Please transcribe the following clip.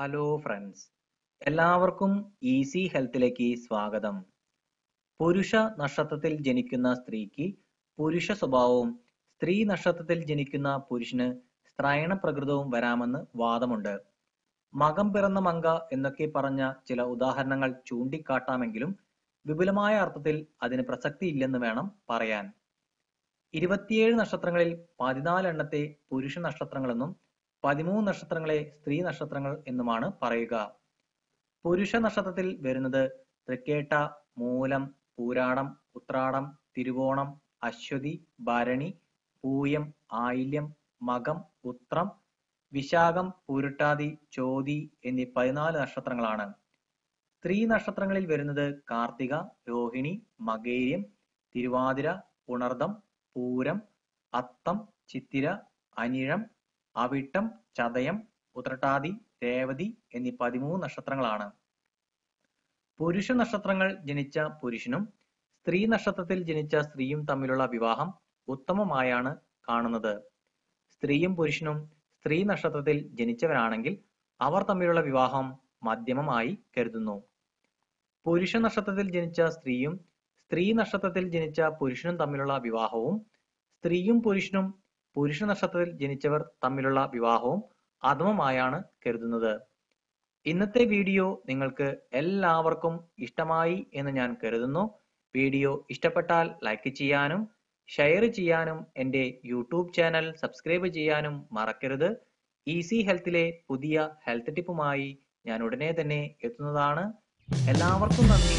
Hello friends എല്ലാവർക്കും easy ഹെൽത്തിലേക്ക് സ്വാഗതം. പുരുഷ നക്ഷത്രത്തിൽ ജനിക്കുന്ന സ്ത്രീക്ക് പുരുഷ സ്വഭാവവും സ്ത്രീ നക്ഷത്രത്തിൽ ജനിക്കുന്ന പുരുഷന് സ്ത്രയണ പ്രകൃതവും വരാമെന്ന് വാദമുണ്ട്. മകം പിറന്ന മങ്ക എന്നൊക്കെ പറഞ്ഞ ചില ഉദാഹരണങ്ങൾ ചൂണ്ടിക്കാട്ടാമെങ്കിലും വിപുലമായ അർത്ഥത്തിൽ അതിന് പ്രസക്തിയില്ലെന്ന് വേണം പറയാൻ. ഇരുപത്തിയേഴ് നക്ഷത്രങ്ങളിൽ പതിനാല് എണ്ണത്തെ പുരുഷ നക്ഷത്രങ്ങളെന്നും പതിമൂന്ന് നക്ഷത്രങ്ങളെ സ്ത്രീ നക്ഷത്രങ്ങൾ എന്നുമാണ് പറയുക. പുരുഷ നക്ഷത്രത്തിൽ വരുന്നത് തൃക്കേട്ട മൂലം പൂരാടം ഉത്രാടം തിരുവോണം അശ്വതി ഭരണി പൂയം ആയില്യം മകം ഉത്രം വിശാഖം പൂരുട്ടാതി ചോതി എന്നീ പതിനാല് നക്ഷത്രങ്ങളാണ്. സ്ത്രീ നക്ഷത്രങ്ങളിൽ വരുന്നത് കാർത്തിക രോഹിണി മകേര്യം തിരുവാതിര ഉണർദം പൂരം അത്തം ചിത്തിര അനിഴം അവിട്ടം ചതയം ഉത്രട്ടാതി രേവതി എന്നീ പതിമൂന്ന് നക്ഷത്രങ്ങളാണ്. പുരുഷ നക്ഷത്രങ്ങൾ ജനിച്ച പുരുഷനും സ്ത്രീ നക്ഷത്രത്തിൽ ജനിച്ച സ്ത്രീയും തമ്മിലുള്ള വിവാഹം ഉത്തമമായാണ് കാണുന്നത്. സ്ത്രീയും പുരുഷനും സ്ത്രീ നക്ഷത്രത്തിൽ ജനിച്ചവരാണെങ്കിൽ അവർ തമ്മിലുള്ള വിവാഹം മധ്യമമായി കരുതുന്നു. പുരുഷ നക്ഷത്രത്തിൽ ജനിച്ച സ്ത്രീയും സ്ത്രീ നക്ഷത്രത്തിൽ ജനിച്ച പുരുഷനും തമ്മിലുള്ള വിവാഹവും സ്ത്രീയും പുരുഷനും പുരുഷ നക്ഷത്രത്തിൽ ജനിച്ചവർ തമ്മിലുള്ള വിവാഹവും അധമമായാണ് കരുതുന്നത്. ഇന്നത്തെ വീഡിയോ നിങ്ങൾക്ക് എല്ലാവർക്കും ഇഷ്ടമായി എന്ന് ഞാൻ കരുതുന്നു. വീഡിയോ ഇഷ്ടപ്പെട്ടാൽ ലൈക്ക് ചെയ്യാനും ഷെയർ ചെയ്യാനും എന്റെ യൂട്യൂബ് ചാനൽ സബ്സ്ക്രൈബ് ചെയ്യാനും മറക്കരുത്. ഈസി ഹെൽത്തിലെ പുതിയ ഹെൽത്ത് ടിപ്പുമായി ഞാൻ ഉടനെ തന്നെ എത്തുന്നതാണ്. എല്ലാവർക്കും നന്ദി.